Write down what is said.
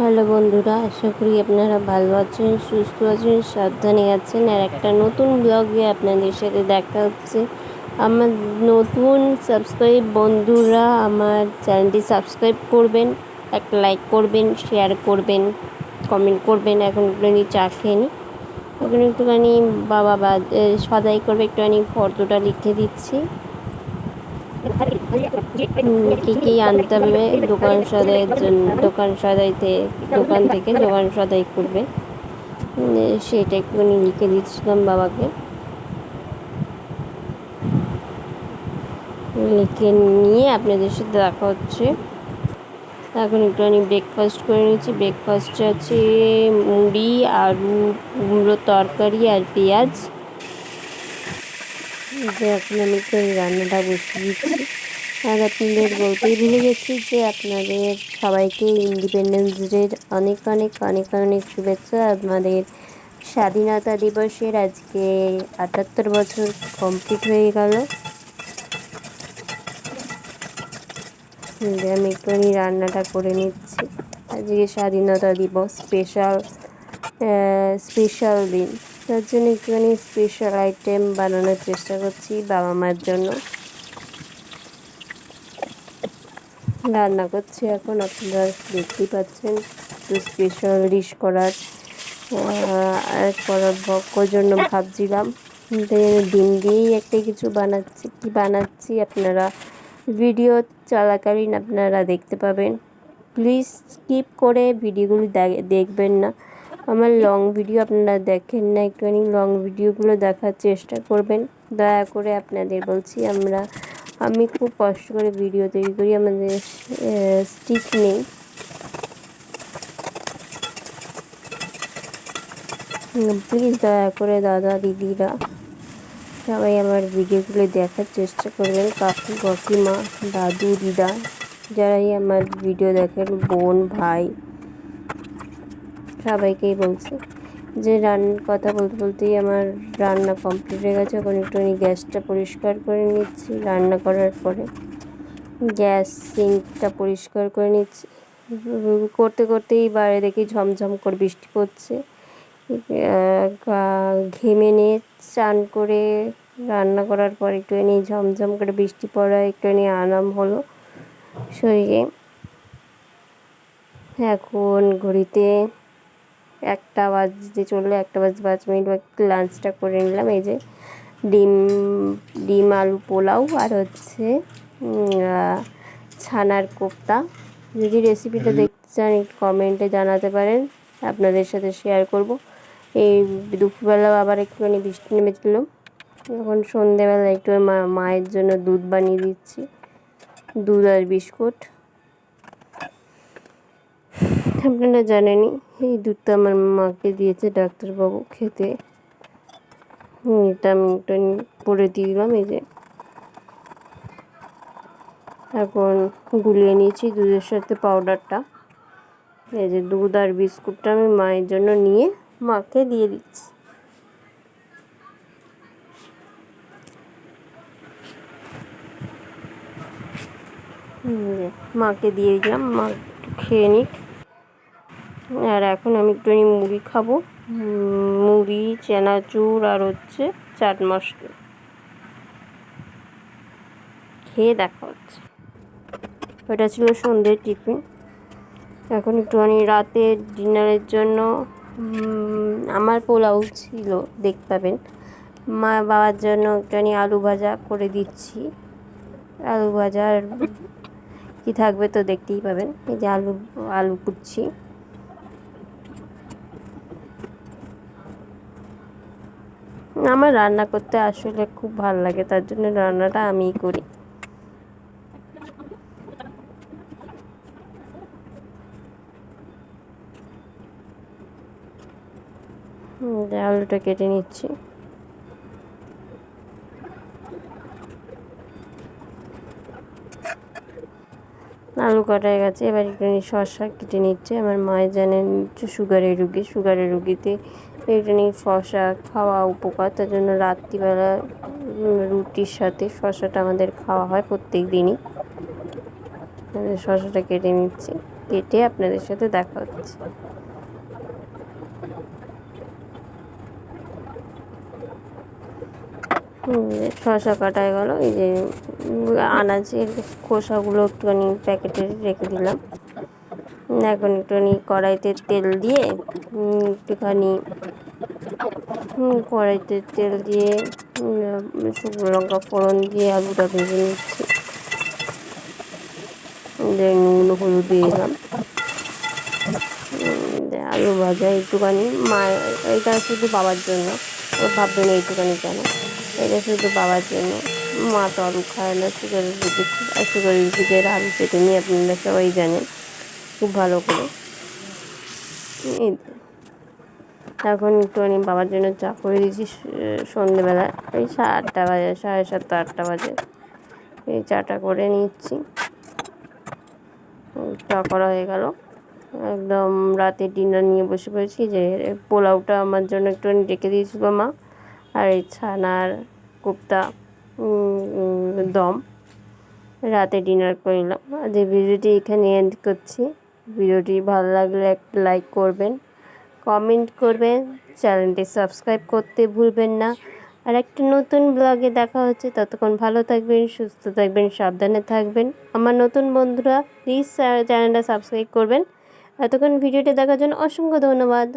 Hello বন্ধুরা, আশা করি আপনারা ভালো আছেন, সুস্থ আছেন, সাবধানে আছেন। আর একটা নতুন ব্লগে আপনাদের সাথে দেখা হচ্ছে। আমার নতুন সাবস্ক্রাইব বন্ধুরা, আমার চ্যানেলটি সাবস্ক্রাইব করবেন, একটা লাইক করবেন শেয়ার করবেন কমেন্ট করবেন। এখন একটুখানি চা খেয়ে নিই এখন একটুখানি বাবা বা সদাই করবে, একটুখানি ফটোটা লিখে দিচ্ছি। কী আনতে হবে? দোকান সদাইয়ের দোকান সদাইতে দোকান থেকে দোকান সদাই করবে। সেটা একটুখানি লিখে দিচ্ছিলাম বাবাকে। লিখে নিয়ে আপনাদের সাথে দেখা হচ্ছে। এখন একটুখানি ব্রেকফাস্ট করে নিচ্ছি। ব্রেকফাস্টে আছে মুড়ি, আলু কুমড়োর তরকারি আর পেঁয়াজ। যে এখন আমি একটু রান্নাটা বসিয়ে দিচ্ছি। আর আপনাদের বলতেই ভুলে গেছি যে আপনাদের সবাইকে ইন্ডিপেন্ডেন্স ডের অনেক অনেক অনেক অনেক শুভেচ্ছা। আমাদের স্বাধীনতা দিবসের আজকে আটাত্তর বছর কমপ্লিট হয়ে গেল। আমি একটুখানি রান্নাটা করে নিচ্ছি। আজকে স্বাধীনতা দিবস স্পেশাল স্পেশাল দিন। তার জন্য একটুখানি স্পেশাল আইটেম বানানোর চেষ্টা করছি বাবা মার জন্য। রান্না করছি এখন, আপনারা দেখতেই পাচ্ছেন একটু স্পেশাল ডিশ করার। করার বকর জন্য ভাবছিলাম ডিম দিয়েই একটা কিছু বানাচ্ছি, কি বানাচ্ছি আপনারা ভিডিও চলাকালীন আপনারা দেখতে পাবেন। প্লিজ স্কিপ করে ভিডিওগুলি দেখবেন না। আমার লং ভিডিও আপনারা দেখেন না একটুখানি লং ভিডিওগুলো দেখার চেষ্টা করবেন। দয়া করে আপনাদের বলছি, আমরা, আমি খুব কষ্ট করে ভিডিও তৈরি করি, আমাদের স্টিক নেই। প্লিজ দয়া করে দাদা, দিদিরা, সবাই আমার ভিডিওগুলো দেখার চেষ্টা করবেন। কাকু, কাকিমা, দাদু, দিদা, যারাই আমার ভিডিও দেখেন, বোন, ভাই সবাইকেই বলছি যে রান্নার কথা বলতে বলতেই আমার রান্না কমপ্লিট হয়ে গেছে। এখন একটুখানি গ্যাসটা পরিষ্কার করে নিচ্ছি। রান্না করার পরে গ্যাস সিঙ্কটা পরিষ্কার করে নিচ্ছি। করতে করতেই বাইরে দেখি ঝমঝম করে বৃষ্টি পড়ছে। ঘেমে নিয়ে চান করে রান্না করার পর একটুখানি ঝমঝম করে বৃষ্টি পড়া, একটুখানি আরাম হলো শরীরে। এখন ঘড়িতে একটা বাজতে চললে একটা বাজ পাঁচ মিনিট একটু লাঞ্চটা করে নিলাম। এই যে ডিম ডিম আলু পোলাও আর হচ্ছে ছানার কোপ্তা। যদি রেসিপিটা দেখতে চান একটু কমেন্টে জানাতে পারেন। আপনাদের সাথে শেয়ার করব। এই দুপুরবেলাও আবার একটুখানি বৃষ্টি নেমেছিল। এখন সন্ধেবেলা একটু মা মায়ের জন্য দুধ বানিয়ে দিচ্ছি। দুধ আর বিস্কুট। আপনারা জানেনই এই দুধটা আমার মাকে দিয়েছে ডাক্তারবাবু খেতে। এটা আমি একটা পরে দিলাম, এই যে। এখন গুলিয়ে নিয়েছি দুধের সাথে পাউডারটা এই যে দুধ আর বিস্কুটটা আমি মায়ের জন্য নিয়ে মাকে দিয়ে দিচ্ছি। মাকে দিয়ে দিলাম, মা খেয়ে নিক। আর এখন আমি একটুখানি মুড়ি খাব। মুড়ি, চানাচুর আর হচ্ছে চাট মশলা। খেয়ে দেখা হচ্ছে। ওটা ছিল সন্ধ্যের টিফিন। এখন একটুখানি রাতের ডিনারের জন্য আমার পোলাও ছিল, দেখতে পাবেন। মা বাবার জন্য একটুখানি আলু ভাজা করে দিচ্ছি। আলু ভাজার কী থাকবে তো দেখতেই পাবেন। এই যে আলু আলু কুটছি। আমার রান্না করতে আসলে খুব ভালো লাগে, তার জন্য রান্নাটা আমিই করি। আলুটা কেটে নিচ্ছি। আলু কাটা গেছে, এবার একটু শসা কেটে নিচ্ছে। আমার মায়ের জানেন সুগারের রুগী, সুগারের রুগীতে একটুখানি শসা খাওয়া উপকার। তার জন্য রাত্রিবেলা রুটির সাথে শসাটা আমাদের খাওয়া হয় প্রত্যেক দিনই। শসাটা কেটে নিচ্ছি। কেটে আপনাদের সাথে দেখা হচ্ছে। শসা কাটা গেল। এই যে, আনাজের খোসাগুলো একটুখানি প্যাকেটে রেখে দিলাম। এখন একটুখানি কড়াইতে তেল দিয়ে একটুখানি কড়াইতে তেল দিয়ে শুকনো লঙ্কা ফোড়ন দিয়ে আলুটা ভেজে নিচ্ছি। নুন, হলুদ দিয়ে দিলাম। আলু ভাজা একটুখানি, মা, এটা শুধু বাবার জন্য ও ভাববেন এইটুখানি কেন। এটা শুধু বাবার জন্য। মা তো আলু খায় না, সুগারের রুগী আর সুগারের রুগীদের আলু কেটে নিয়ে আপনারা সবাই জানেন। খুব ভালো করে। তো। এখন একটুখানি বাবার জন্য চা করে দিয়েছি, স- সন্ধেবেলা, এই সাড়ে আটটা বাজে, সাড়ে সাতটা আটটা বাজে। এই চাটা করে নিচ্ছি। চা করা হয়ে গেল। একদম রাতে ডিনার নিয়ে বসে পড়েছি যে, পোলাওটা আমার জন্য একটুখানি রেখে দিয়েছিল মা। আর এই ছানার কোপ্তা দম। রাতে ডিনার করলাম। আজ ভিডিওটি এখানে এন্ড করছি। ভিডিওটি ভালো লাগলে একটা লাইক করবেন কমেন্ট করবেন চ্যানেলটি সাবস্ক্রাইব করতে ভুলবেন না। আর একটা নতুন ব্লগে দেখা হচ্ছে, ততক্ষণ ভালো থাকবেন, সুস্থ থাকবেন, সাবধানে থাকবেন। আমার নতুন বন্ধুরা প্লিজ চ্যানেলটা সাবস্ক্রাইব করবেন। এতক্ষণ ভিডিওটি দেখার জন্য অসংখ্য ধন্যবাদ।